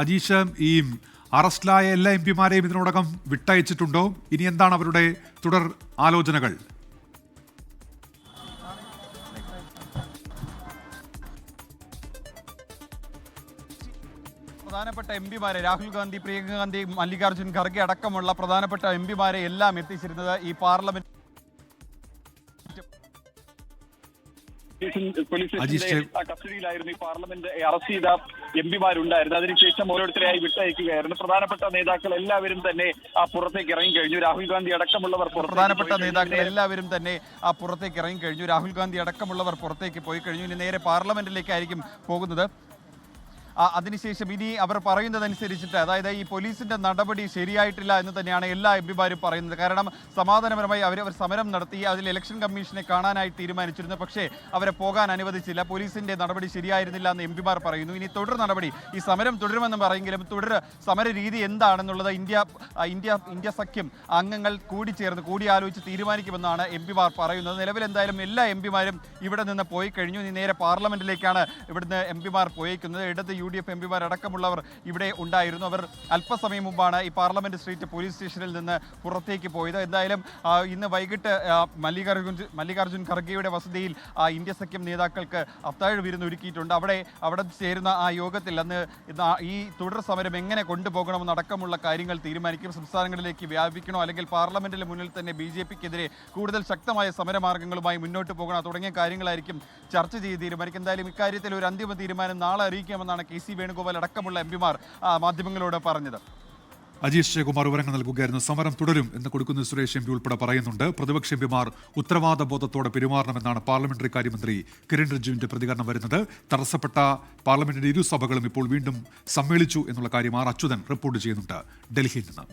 അജീഷ് ഈ അറസ്റ്റിലായ എല്ലാ എം പിമാരെയും ഇതിനോടകം വിട്ടയച്ചിട്ടുണ്ടോ? ഇനി എന്താണ് അവരുടെ തുടർ ആലോചനകൾ? പ്രധാനപ്പെട്ട എം പിമാരെ രാഹുൽ ഗാന്ധി പ്രിയങ്ക ഗാന്ധി മല്ലികാർജുൻ ഖർഗെ അടക്കമുള്ള പ്രധാനപ്പെട്ട എം പിമാരെ എല്ലാം എത്തിച്ചിരുന്നത് ഈ പാർലമെന്റ് കസ്റ്റഡിയിലായിരുന്നു ഈ പാർലമെന്റ് അറസ്റ്റ് ചെയ്ത എം പിമാരുണ്ടായിരുന്നു. അതിനുശേഷം ഓരോരുത്തരെയായി വിട്ടയക്കുകയായിരുന്നു പ്രധാനപ്പെട്ട നേതാക്കൾ എല്ലാവരും തന്നെ ആ പുറത്തേക്ക് ഇറങ്ങി കഴിഞ്ഞു. രാഹുൽ ഗാന്ധി അടക്കമുള്ളവർ പ്രധാനപ്പെട്ട. നേതാക്കൾ എല്ലാവരും തന്നെ ആ പുറത്തേക്ക് ഇറങ്ങി കഴിഞ്ഞു. രാഹുൽ ഗാന്ധി അടക്കമുള്ളവർ പുറത്തേക്ക് പോയി കഴിഞ്ഞു. ഇനി നേരെ പാർലമെന്റിലേക്കായിരിക്കും പോകുന്നത്. അതിനുശേഷം ഇനി അവർ പറയുന്നതനുസരിച്ചിട്ട് അതായത് ഈ പോലീസിന്റെ നടപടി ശരിയായിട്ടില്ല എന്ന് തന്നെയാണ് എല്ലാ എം പിമാരും പറയുന്നത്. കാരണം സമാധാനപരമായി അവർ സമരം നടത്തി അതിൽ ഇലക്ഷൻ കമ്മീഷനെ കാണാനായി തീരുമാനിച്ചിരുന്നു. പക്ഷേ അവരെ പോകാൻ അനുവദിച്ചില്ല. പോലീസിന്റെ നടപടി ശരിയായിരുന്നില്ല എന്ന് എം പിമാർ പറയുന്നു. ഇനി തുടർ നടപടി. ഈ സമരം തുടരുമെന്ന് പറയെങ്കിലും തുടർ സമര രീതി എന്താണെന്നുള്ളത് ഇന്ത്യ ഇന്ത്യ ഇന്ത്യ സഖ്യം അംഗങ്ങൾ കൂടിച്ചേർന്ന് കൂടിയാലോചിച്ച് തീരുമാനിക്കുമെന്നാണ് എം പിമാർ പറയുന്നത്. നിലവിൽ എന്തായാലും എല്ലാ എം പിമാരും ഇവിടെ നിന്ന് പോയി കഴിഞ്ഞു. ഇനി നേരെ പാർലമെന്റിലേക്കാണ് ഇവിടുന്ന് എം പിമാർ പോയേക്കുന്നത്. ഇടത് യു ഡി എഫ് എം പിമാർ അടക്കമുള്ളവർ ഇവിടെ ഉണ്ടായിരുന്നു. അവർ അല്പസമയം മുമ്പാണ് ഈ പാർലമെന്റ് സ്ട്രീറ്റ് പോലീസ് സ്റ്റേഷനിൽ നിന്ന് പുറത്തേക്ക് പോയത്. എന്തായാലും ഇന്ന് വൈകിട്ട് മല്ലികാർജുൻ മല്ലികാർജുൻ ഖർഗെയുടെ വസതിയിൽ ഇന്ത്യ സഖ്യം നേതാക്കൾക്ക് അത്താഴ് വിരുന്ന് ഒരുക്കിയിട്ടുണ്ട്. അവിടെ അവിടെ ചേരുന്ന ആ യോഗത്തിൽ അന്ന് ഈ തുടർ സമരം എങ്ങനെ കൊണ്ടുപോകണമെന്ന് അടക്കമുള്ള കാര്യങ്ങൾ തീരുമാനിക്കും. സംസ്ഥാനങ്ങളിലേക്ക് വ്യാപിക്കണോ അല്ലെങ്കിൽ പാർലമെന്റിന് മുന്നിൽ തന്നെ ബി ജെ പിക്കെതിരെ കൂടുതൽ ശക്തമായ സമരമാർഗങ്ങളുമായി മുന്നോട്ട് പോകണോ തുടങ്ങിയ കാര്യങ്ങളായിരിക്കും ചർച്ച ചെയ്ത് തീരുമാനിക്കും. എന്തായാലും ഇക്കാര്യത്തിൽ ഒരു അന്തിമ തീരുമാനം നാളെ അറിയിക്കാമെന്നാണ് കെ സി വേണുഗോപാൽ അടക്കമുള്ള എം പിമാർ മാധ്യമങ്ങളോട് പറഞ്ഞത്. അജീഷ് ജയകുമാർ വിവരങ്ങൾ നൽകുകയായിരുന്നു. സമരം തുടരും എന്ന് കൊടുക്കുന്ന സുരേഷ് എം പി ഉൾപ്പെടെ പറയുന്നുണ്ട്. പ്രതിപക്ഷ എം പിമാർ ഉത്തരവാദ ബോധത്തോടെ പെരുമാറണമെന്നാണ് പാർലമെന്ററി കാര്യമന്ത്രി കിരൺ റിജുവിന്റെ പ്രതികരണം വരുന്നത്. തടസ്സപ്പെട്ട പാർലമെന്റിന്റെ ഇരു സഭകളും ഇപ്പോൾ വീണ്ടും സമ്മേളിച്ചു എന്നുള്ള കാര്യം ആർ അച്യുതൻ റിപ്പോർട്ട് ചെയ്യുന്നുണ്ട്. ഡൽഹിയിൽ നിന്ന്.